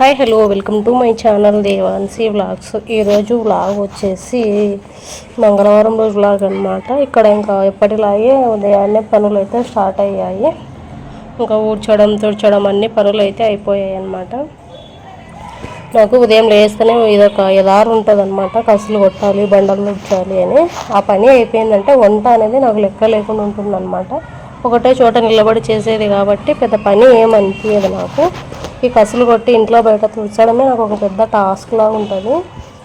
Hi hello welcome to my channel Devansi vlogs. ఈరోజు vlog వచ్చేసి మంగళవారం రోజు వ్లాగ్ అనమాట ఇక్కడ ఇంకా ఎప్పటిలాగే ఉదయాన్నే పనులు అయితే స్టార్ట్ అయ్యాయి. ఇంకా ఊడ్చడం తుడ్చడం అన్ని పనులు అయితే అయిపోయాయి అనమాట నాకు ఉదయం లేస్తేనే ఇదొక ఎదారు ఉంటుంది అనమాట కసులు కొట్టాలి బండలు ఉడ్చాలి అని. ఆ పని అయిపోయిందంటే వంట అనేది నాకు లెక్క లేకుండా ఉంటుంది అనమాట ఒకటే చోట నిలబడి చేసేది కాబట్టి పెద్ద పని ఏమనిపించదు నాకు. ఈ కసులు కొట్టి ఇంట్లో బయట తుడచడమే నాకు ఒక పెద్ద టాస్క్ లాగా ఉంటుంది.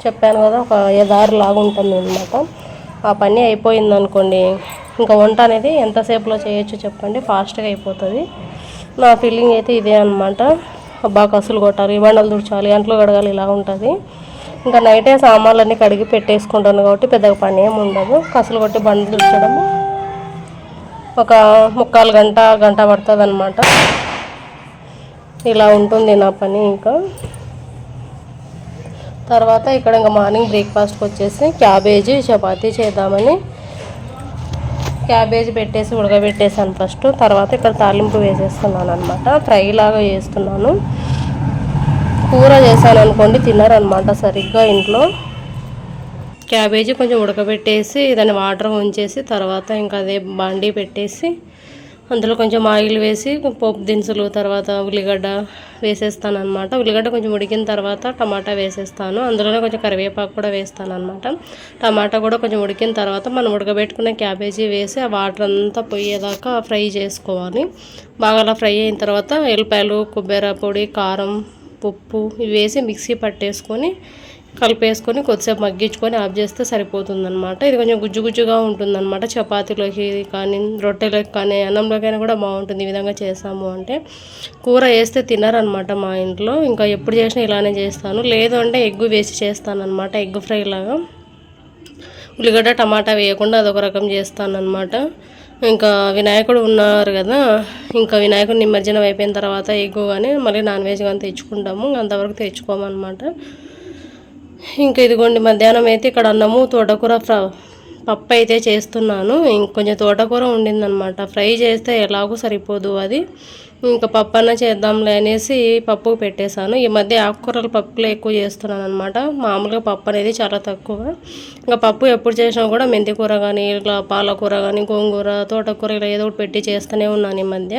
చెప్పాను కదా ఒక ఎదారి లాగా ఉంటుంది అనమాట ఆ పని అయిపోయింది అనుకోండి ఇంకా వంట అనేది ఎంతసేపులో చేయొచ్చు చెప్పండి ఫాస్ట్గా అయిపోతుంది. నా ఫీలింగ్ అయితే ఇదే అనమాట బాగా కసులు కొట్టాలి బండలు తుడచాలి అంట్లు కడగాలి ఇలా ఉంటుంది. ఇంకా నైటే సామాన్లన్నీ కడిగి పెట్టేసుకుంటాను కాబట్టి పెద్దగా పని ఏమి ఉండదు. కసులు కొట్టి బండలు తుడచడము ఒక ముక్కాలు గంట గంట పడుతుంది అనమాట ఇలా ఉంటుంది నా పని ఇంకా. తర్వాత ఇక్కడ ఇంకా మార్నింగ్ బ్రేక్ఫాస్ట్కి వచ్చేసి క్యాబేజీ చపాతీ చేద్దామని క్యాబేజీ పెట్టేసి ఉడకబెట్టేసాను ఫస్ట్. తర్వాత ఇక్కడ తాలింపు వేసేస్తున్నాను అనమాట ఫ్రై లాగా చేస్తున్నాను. కూర చేశాను అనుకోండి తిన్నారనమాట సరిగ్గా ఇంట్లో. క్యాబేజీ కొంచెం ఉడకబెట్టేసి దాన్ని వాటర్ ఉంచేసి తర్వాత ఇంకా అదే బాండీ పెట్టేసి అందులో కొంచెం ఆయిల్ వేసి పోపు దినుసులు తర్వాత ఉల్లిగడ్డ వేసేస్తాను అనమాట ఉల్లిగడ్డ కొంచెం ఉడికిన తర్వాత టమాటా వేసేస్తాను. అందులోనే కొంచెం కరివేపాకు కూడా వేస్తాను అనమాట టమాటా కూడా కొంచెం ఉడికిన తర్వాత మనం ఉడకబెట్టుకున్న క్యాబేజీ వేసి ఆ వాటర్ అంతా పోయేదాకా ఫ్రై చేసుకోవాలి. బాగా అలా ఫ్రై అయిన తర్వాత ఎల్లిపాయలు కొబ్బరి పొడి కారం ఉప్పు ఇవి వేసి మిక్సీ పట్టేసుకొని కలిపేసుకొని కొద్దిసేపు మగ్గించుకొని ఆఫ్ చేస్తే సరిపోతుందనమాట ఇది కొంచెం గుజ్జు గుజ్జుగా ఉంటుందన్నమాట. చపాతీలోకి కానీ రొట్టెలోకి కానీ అన్నంలోకైనా కూడా బాగుంటుంది ఈ విధంగా చేసాము అంటే. కూర వేస్తే తినరనమాట మా ఇంట్లో. ఇంకా ఎప్పుడు చేసినా ఇలానే చేస్తాను. లేదు అంటే ఎగ్ వేసి చేస్తానన్నమాట. ఎగ్ ఫ్రై లాగా. ఉల్లిగడ్డ టమాటా వేయకుండా అదొక రకం చేస్తానమాట ఇంకా వినాయకుడు ఉన్నారు కదా. ఇంకా వినాయకుడు నిమజ్జనం అయిపోయిన తర్వాత ఎగ్గు కానీ మళ్ళీ నాన్ వెజ్ కానీ తెచ్చుకుంటాము. అంతవరకు తెచ్చుకోమన్నమాట. ఇంకా ఇదిగోండి మధ్యాహ్నం అయితే ఇక్కడ అన్నము తోటకూర ఫ్ర పప్పు అయితే చేస్తున్నాను ఇంకొంచెం తోటకూర ఉండిందనమాట. ఫ్రై చేస్తే ఎలాగో సరిపోదు అది. ఇంకా పప్పు అన్న చేద్దాంలే అనేసి పప్పు పెట్టేశాను. ఈ మధ్య ఆకుకూరలు పప్పులే ఎక్కువ చేస్తున్నాను అనమాట మామూలుగా పప్పు అనేది చాలా తక్కువ. ఇంకా పప్పు ఎప్పుడు చేసినా కూడా మెంతి కూర కానీ ఇలా పాలకూర కానీ గోంగూర తోటకూర ఇలా ఏదో ఒకటి పెట్టి చేస్తూనే ఉన్నాను ఈ మధ్య.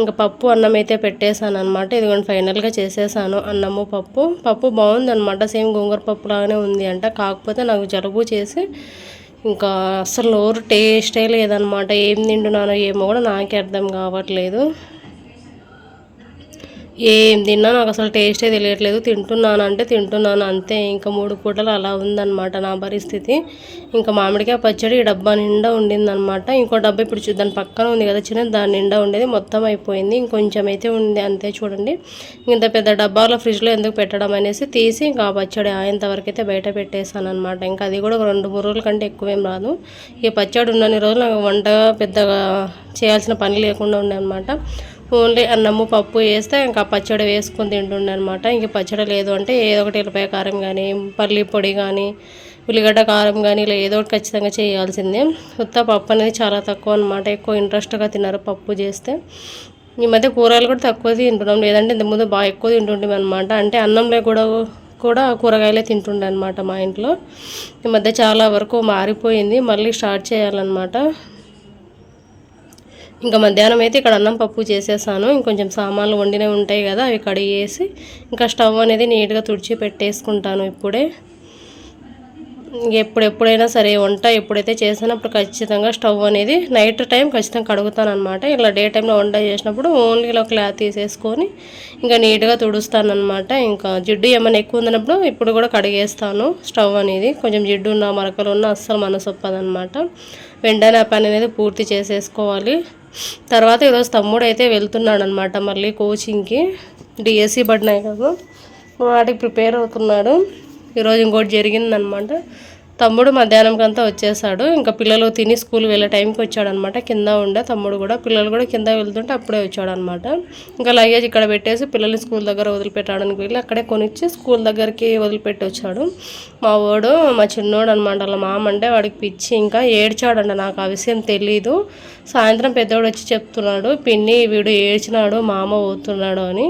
ఇంకా పప్పు అన్నం అయితే పెట్టేశాను అనమాట ఇదిగోండి ఫైనల్గా చేసేసాను అన్నము పప్పు. పప్పు బాగుంది అనమాట సేమ్ గోంగూర పప్పు లాగానే ఉంది అంట. కాకపోతే నాకు జలుబు చేసి ఇంకా అసలు నోరు టేస్టే లేదనమాట. ఏం తింటున్నానో ఏమో కూడా నాకే అర్థం కావట్లేదు. ఏం తిన్నా నాకు అసలు టేస్టే తెలియట్లేదు. తింటున్నాను అంటే తింటున్నాను అంతే. ఇంకా మూడు పూటలు అలా ఉందన్నమాట నా పరిస్థితి. ఇంకా మామిడికాయ పచ్చడి ఈ డబ్బా నిండా ఉండిందనమాట ఇంకో డబ్బా ఇప్పుడు దాని పక్కన ఉంది కదా చిన్న దాని నిండా ఉండేది. మొత్తం అయిపోయింది. ఇంకొంచెం అయితే ఉంది అంతే చూడండి. ఇంత పెద్ద డబ్బాలో ఫ్రిడ్జ్లో ఎందుకు పెట్టడం అనేసి తీసి ఇంకా ఆ పచ్చడి ఆయంతవరకు అయితే బయట పెట్టేశాను అనమాట ఇంకా అది కూడా రెండు మూడు రోజుల కంటే ఎక్కువేం రాదు. ఈ పచ్చడి ఉన్నన్ని రోజులు నాకు వంట పెద్దగా చేయాల్సిన పని లేకుండా ఉండే అనమాట ఓన్లీ అన్నము పప్పు వేస్తే ఇంకా పచ్చడి వేసుకొని తింటుండే అనమాట ఇంక పచ్చడి లేదు అంటే ఏదో ఒకటి ఎల్లిపాయ కారం కానీ పల్లి పొడి కానీ ఉల్లిగడ్డ కారం కానీ ఇలా ఏదో ఒకటి ఖచ్చితంగా చేయాల్సిందే. ఉత్త పప్పు అనేది చాలా తక్కువ అనమాట. ఎక్కువ ఇంట్రెస్ట్గా తిన్నారు పప్పు చేస్తే. ఈ మధ్య కూరగాయలు కూడా తక్కువ తింటున్నాం. లేదంటే ఇంతకుముందు బాగా ఎక్కువ తింటుంటాం అనమాట. అంటే అన్నంలో కూడా కూడా కూరగాయలే తింటుండే అనమాట మా ఇంట్లో. ఈ మధ్య చాలా వరకు మారిపోయింది. మళ్ళీ స్టార్ట్ చేయాలన్నమాట. ఇంకా మధ్యాహ్నం అయితే ఇక్కడ అన్నం పప్పు చేసేసాను. ఇంకొంచెం సామాన్లు వండినవి ఉంటాయి కదా అవి కడిగేసి ఇంకా స్టవ్ అనేది నీట్గా తుడిచి పెట్టేసుకుంటాను ఇప్పుడే. ఎప్పుడెప్పుడైనా సరే వంట ఎప్పుడైతే చేసానో అప్పుడు ఖచ్చితంగా స్టవ్ అనేది నైట్ టైం ఖచ్చితంగా కడుగుతాను అనమాట ఇలా డే టైంలో వంట చేసినప్పుడు ఓన్లీ ఇలా క్లాత్ తీసేసుకొని ఇంకా నీట్గా తుడుస్తాను అనమాట ఇంకా జిడ్డు ఏమైనా ఎక్కువ ఉన్నప్పుడు ఇప్పుడు కూడా కడిగేస్తాను స్టవ్ అనేది. కొంచెం జిడ్డు ఉన్న మరకలు ఉన్న అస్సలు మనసొప్పదనమాట వెంటనే ఆ పని అనేది పూర్తి చేసేసుకోవాలి. తర్వాత ఈరోజు తమ్ముడు అయితే వెళ్తున్నాడు అనమాట మళ్ళీ కోచింగ్కి. డిఎస్సి పడినాయి కదా. వాటికి ప్రిపేర్ అవుతున్నాడు. ఈరోజు ఇంకోటి జరిగిందనమాట. తమ్ముడు మధ్యాహ్నంకంతా వచ్చేసాడు. ఇంకా పిల్లలు తిని స్కూల్ వెళ్ళే టైంకి వచ్చాడనమాట. కింద ఉండే తమ్ముడు కూడా పిల్లలు కూడా కింద వెళ్తుంటే అప్పుడే వచ్చాడనమాట. ఇంకా లగేజ్ ఇక్కడ పెట్టేసి పిల్లల్ని స్కూల్ దగ్గర వదిలిపెట్టడానికి వెళ్ళి అక్కడే కొనిచ్చి స్కూల్ దగ్గరికి వదిలిపెట్టి వచ్చాడు మా వాడు మా చిన్నోడు అనమాట వాళ్ళ మామ అంటే వాడికి పిచ్చి. ఇంకా ఏడ్చాడంట నాకు ఆ విషయం తెలీదు. సాయంత్రం పెద్దోడు వచ్చి చెప్తున్నాడు పిన్ని వీడు ఏడ్చినాడు మామ పోతున్నాడు అని.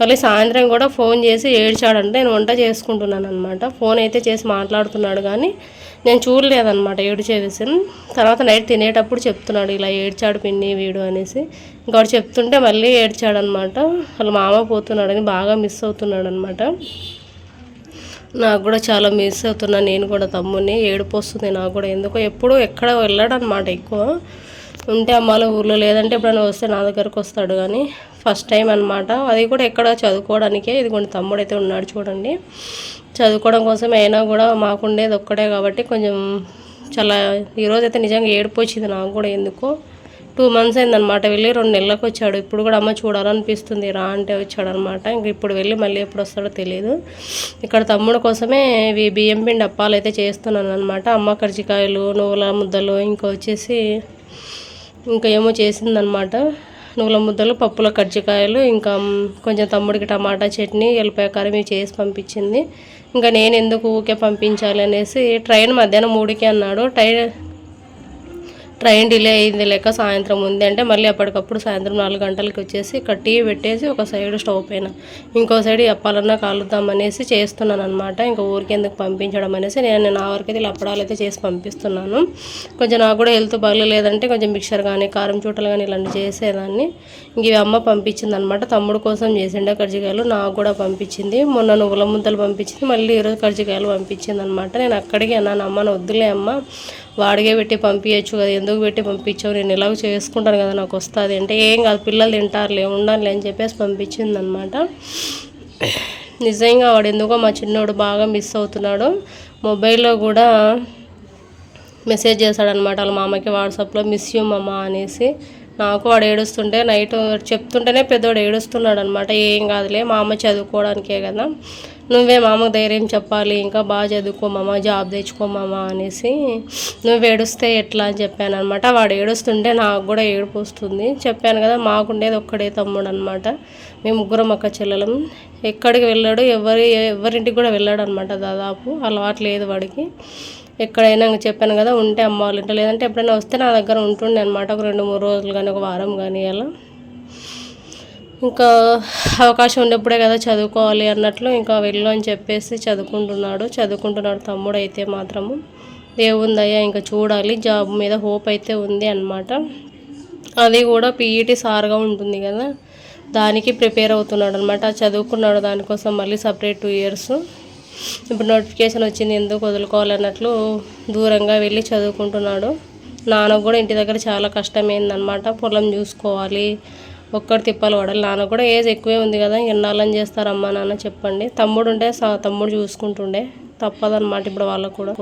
మళ్ళీ సాయంత్రం కూడా ఫోన్ చేసి ఏడ్చాడంటే. నేను వంట చేసుకుంటున్నాను అనమాట ఫోన్ అయితే చేసి మాట్లాడుతున్నాడు కానీ నేను చూడలేదన్నమాట ఏడ్చేసి తర్వాత నైట్ తినేటప్పుడు చెప్తున్నాడు ఇలా ఏడ్చాడు పిన్ని వీడు అనేసి. ఇంకోటి చెప్తుంటే మళ్ళీ ఏడ్చాడనమాట వాళ్ళ మామ పోతున్నాడని బాగా మిస్ అవుతున్నాడు అనమాట నాకు కూడా చాలా మిస్ అవుతున్నా. నేను కూడా తమ్ముడిని ఏడుపు వస్తుంది నాకు కూడా. ఎందుకో ఎప్పుడూ ఎక్కడ వెళ్ళాడనమాట ఎక్కువ. ఉంటే అమ్మాలో ఊర్లో లేదంటే ఎప్పుడైనా వస్తే నా దగ్గరకు వస్తాడు కానీ ఫస్ట్ టైం అనమాట అది కూడా ఎక్కడ చదువుకోవడానికే. ఇది కొన్ని తమ్ముడు అయితే ఉన్నాడు చూడండి. చదువుకోవడం కోసం అయినా కూడా మాకుండేది ఒక్కడే కాబట్టి కొంచెం చాలా ఈరోజు అయితే నిజంగా ఏడుపు వచ్చింది నాకు కూడా ఎందుకో. టూ మంత్స్ అయిందనమాట వెళ్ళి రెండు నెలలకు వచ్చాడు. ఇప్పుడు కూడా అమ్మ చూడాలనిపిస్తుంది. రా అంటే వచ్చాడనమాట ఇంక ఇప్పుడు వెళ్ళి మళ్ళీ ఎప్పుడు వస్తాడో తెలియదు ఇక్కడ తమ్ముడు కోసమే ఇవి బియ్యం పిండి అప్పాలు అయితే చేస్తున్నాను అనమాట అమ్మ కర్జికాయలు నువ్వుల ముద్దలు ఇంకా వచ్చేసి ఇంకా ఏమో చేసిందనమాట నువ్వుల ముద్దలు పప్పుల కజ్జికాయలు ఇంకా కొంచెం తమ్ముడికి టమాటా చట్నీ ఎల్లిపాయ కారం ఇవి చేసి పంపించింది. ఇంకా నేను ఎందుకు ఊకే పంపించాలి అనేసి ట్రైన్ మధ్యాహ్నం మూడుకి అన్నాడు. ట్రైన్ ట్రైన్ డిలే అయింది లేక సాయంత్రం ఉంది అంటే మళ్ళీ అప్పటికప్పుడు సాయంత్రం నాలుగు గంటలకి వచ్చేసి ఇక్కడ టీ పెట్టేసి ఒక సైడ్ స్టవ్ పైన ఇంకో సైడ్ ఎప్పాలన్నా కాలుద్దాం అనేసి చేస్తున్నాను అనమాట ఇంకా ఊరికి ఎందుకు పంపించడం అనేసి నేను నా వరకు అయితే అప్పడాలు అయితే చేసి పంపిస్తున్నాను. కొంచెం నాకు కూడా హెల్త్ బాగలేదంటే కొంచెం మిక్సర్ కానీ కారం చూటలు కానీ ఇలాంటివి చేసేదాన్ని. ఇంక ఇవి అమ్మ పంపించింది అనమాట తమ్ముడు కోసం చేసిండే కర్జికాయలు నాకు కూడా పంపించింది. మొన్న నువ్వుల ముద్దలు పంపించింది. మళ్ళీ ఈరోజు కర్జికాయలు పంపించింది అనమాట నేను అక్కడికి అన్నాను అమ్మ వద్దులే అమ్మ. వాడిగే పెట్టి పంపించచ్చు కదా ఎందుకు పెట్టి పంపించావు? నేను ఎలాగో చేసుకుంటాను కదా నాకు వస్తుంది అంటే ఏం కాదు పిల్లలు తింటారులే ఉండాలి అని చెప్పేసి పంపించిందనమాట. నిజంగా వాడు ఎందుకో మా చిన్నోడు బాగా మిస్ అవుతున్నాడు. మొబైల్లో కూడా మెసేజ్ చేశాడనమాట వాళ్ళ మామకి వాట్సాప్లో మిస్ యూ మమ్మ అనేసి. నాకు వాడు ఏడుస్తుంటే నైట్ చెప్తుంటేనే పెద్దవాడు ఏడుస్తున్నాడు అనమాట ఏం కాదులే మా అమ్మ చదువుకోవడానికే కదా. నువ్వే మామకు ధైర్యం చెప్పాలి ఇంకా బాగా చదువుకోమామా జాబ్ తెచ్చుకోమామా అనేసి నువ్వు ఏడుస్తే ఎట్లా అని చెప్పాను అనమాట వాడు ఏడుస్తుంటే నాకు కూడా ఏడుపు వస్తుంది. చెప్పాను కదా మాకుండేది ఒక్కడే తమ్ముడు అనమాట మేము ముగ్గురం అక్క చెల్లెలం. ఎక్కడికి వెళ్ళాడు? ఎవరి ఎవరింటికి కూడా వెళ్ళాడు అనమాట దాదాపు. అలవాటు లేదు వాడికి. ఎక్కడైనా చెప్పాను కదా ఉంటే అమ్మ వాళ్ళ ఇంట్లో. లేదంటే ఎప్పుడైనా వస్తే నా దగ్గర ఉంటుండే అనమాట ఒక రెండు మూడు రోజులు కానీ ఒక వారం కానీ అలా. ఇంకా అవకాశం ఉన్నప్పుడే కదా చదువుకోవాలి అన్నట్లు ఇంకా వెళ్ళు అని చెప్పేసి చదువుకుంటున్నాడు. చదువుకుంటున్నాడు తమ్ముడు అయితే మాత్రము. దేవుందయ్యా ఇంకా చూడాలి. జాబ్ మీద హోప్ అయితే ఉంది అనమాట అది కూడా పీఈటీ సార్గా ఉంటుంది కదా. దానికి ప్రిపేర్ అవుతున్నాడు అనమాట చదువుకున్నాడు దానికోసం మళ్ళీ సపరేట్ టూ ఇయర్స్. ఇప్పుడు నోటిఫికేషన్ వచ్చింది ఎందుకు వదులుకోవాలన్నట్లు దూరంగా వెళ్ళి చదువుకుంటున్నాడు. నాన్న కూడా ఇంటి దగ్గర చాలా కష్టమైందనమాట పొలం చూసుకోవాలి. ఒక్కడు తిప్పాలి వాడాలి నాన్న కూడా ఏజ్ ఎక్కువే ఉంది కదా ఎన్నాళ్ళని చేస్తారమ్మా నాన్న చెప్పండి. తమ్ముడు ఉంటే తమ్ముడు చూసుకుంటుండే. తప్పదన్నమాట ఇప్పుడు వాళ్ళకు కూడా.